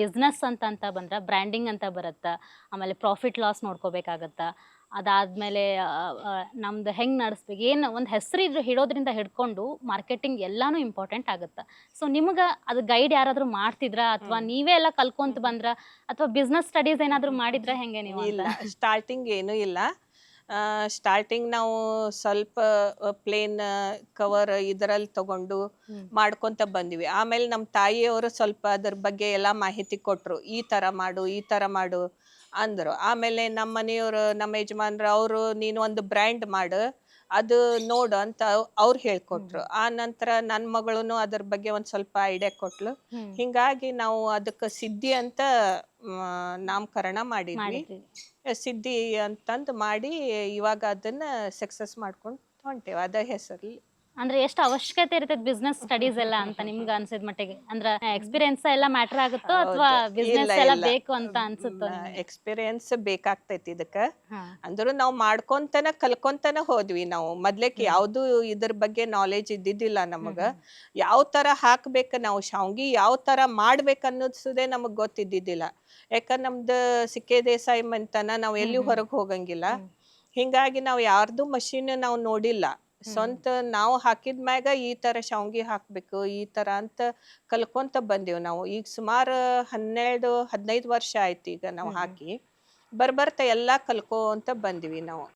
Business ಅಂತ ಅಂತ ಬಂದ್ರೆ ಬ್ರ್ಯಾಂಡಿಂಗ್ ಅಂತ ಬರುತ್ತಾ. ಆಮೇಲೆ ಪ್ರಾಫಿಟ್ ಲಾಸ್ ನೋಡ್ಕೋಬೇಕಾಗತ್ತೆ. ಅದಾದ್ಮೇಲೆ ನಮ್ದು ಹೆಂಗ್ ನಡೆಸ್ಬೇಕು ಏನು ಒಂದು ಹೆಸರು ಹಿಡೋದ್ರಿಂದ ಹಿಡ್ಕೊಂಡು ಮಾರ್ಕೆಟಿಂಗ್ ಎಲ್ಲಾನು ಇಂಪಾರ್ಟೆಂಟ್ ಆಗುತ್ತೆ. ಸೊ ನಿಮಗೆ ಅದು ಗೈಡ್ ಯಾರಾದ್ರೂ ಮಾಡ್ತಿದ್ರಾ? ಅಥವಾ ನೀವೇ ಎಲ್ಲ ಕಲ್ಕೊಂತ ಬಂದ್ರ? ಅಥವಾ ಬಿಸ್ನೆಸ್ ಸ್ಟಡೀಸ್ ಏನಾದರೂ ಮಾಡಿದ್ರ ಹೆಂಗೆ ನೀವು ಇಲ್ಲ ಸ್ಟಾರ್ಟಿಂಗ್ ಏನೂ ಇಲ್ಲ. ಸ್ಟಾರ್ಟಿಂಗ್ ನಾವು ಸ್ವಲ್ಪ ಪ್ಲೇನ್ ಕವರ್ ಇದರಲ್ಲಿ ತಗೊಂಡು. ಮಾಡ್ಕೊಂತ ಬಂದ್ವಿ. ಆಮೇಲೆ ನಮ್ಮ ತಾಯಿಯವರು ಸ್ವಲ್ಪ ಅದ್ರ ಬಗ್ಗೆ ಎಲ್ಲ ಮಾಹಿತಿ ಕೊಟ್ರು. ಈ ತರ ಮಾಡು ಈ ತರ ಮಾಡು ಅಂದ್ರು. ಆಮೇಲೆ ನಮ್ಮ ಮನೆಯವರು ನಮ್ಮ ಯಜಮಾನ್ರು ಅವರು ನೀನು ಒಂದು ಬ್ರ್ಯಾಂಡ್ ಮಾಡು. ಅದು ನೋಡು ಅಂತ ಅವ್ರು ಹೇಳ್ಕೊಟ್ರು. ಆ ನಂತರ ನನ್ನ ಮಗಳೂ ಅದ್ರ ಬಗ್ಗೆ ಒಂದ್ ಸ್ವಲ್ಪ ಐಡಿಯಾ ಕೊಟ್ಲು. ಹಿಂಗಾಗಿ ನಾವು ಅದಕ್ಕೆ ಸಿದ್ಧಿ ಅಂತ ನಾಮಕರಣ ಮಾಡಿದ್ವಿ. ಸಿದ್ಧಿ ಅಂತಂದು ಮಾಡಿ ಇವಾಗ ಅದನ್ನ ಸಕ್ಸಸ್ ಮಾಡ್ಕೊಂಡು ಹೊಂಟೇವ್ ಅದ ಹೆಸರಲ್ಲಿ ಅಂದ್ರೆ ಎಷ್ಟು ಅವಶ್ಯಕತೆ ಇರ್ತೈತೆ ಬಿಸ್ನೆಸ್ ಸ್ಟಡೀಸ್ ಎಲ್ಲ ಅಂತ ನಿಮ್ಗೆ ಅನ್ಸಿದ ಮಟ್ಟಿಗೆ? ಅಂದ್ರೆ ಎಕ್ಸ್ಪೀರಿಯನ್ಸ್ ಎಲ್ಲ ಮ್ಯಾಟರ್ ಆಗುತ್ತೋ ಅಥವಾ ಬಿಸ್ನೆಸ್ ಎಲ್ಲ ಬೇಕು ಅಂತ ಅನ್ಸುತ್ತೋ ಎಕ್ಸ್ಪೀರಿಯನ್ಸ್ ಬೇಕಾಗ್ತೈತಿ ಇದಕ್ಕ. ಅಂದ್ರೆ ನಾವು ಮಾಡ್ಕೊಂತನ ಕಲ್ಕೊಂತನ ಹೋದ್ವಿ ನಾವು. ಮೊದ್ಲಕ್ಕೆ ಯಾವ್ದು ಇದ್ರ ಬಗ್ಗೆ ನಾಲೆಜ್ ಇದ್ದಿದ್ದಿಲ್ಲ ನಮಗ. ಯಾವ ತರ ಹಾಕ್ಬೇಕ ನಾವು ಶಾವ್ಗಿ ಯಾವ ತರ ಮಾಡ್ಬೇಕು ಅನ್ನೋದ್ಸುದೇ ನಮಗ್ ಗೊತ್ತಿದ್ದಿದ್ದಿಲ್ಲ. ಯಾಕಂದ್ರೆ ನಮ್ದು ಸಿಕ್ಕೇ ದೇಸಾಯಿ ಮಂತನ ನಾವ್ ಎಲ್ಲಿ ಹೊರಗ್ ಹೋಗಂಗಿಲ್ಲ. ಹಿಂಗಾಗಿ ನಾವ್ ಯಾರ್ದು ಮಷೀನ್ ನಾವು ನೋಡಿಲ್ಲ. ಸ್ವಂತ ನಾವು ಹಾಕಿದ ಮ್ಯಾಗ ಈ ತರ ಶಾವ್ಗಿ ಹಾಕ್ಬೇಕು ಈ ತರ ಅಂತ ಕಲ್ಕೊಂತ ಬಂದೇವ್ ನಾವು. ಈಗ ಸುಮಾರು ಹನ್ನೆರಡು ಹದಿನೈದು ವರ್ಷ ಆಯ್ತು ಈಗ ನಾವು ಹಾಕಿ. ಬರ್ಬರ್ತ ಎಲ್ಲಾ ಕಲ್ಕೊಂತ ಬಂದ್ವಿ ನಾವು.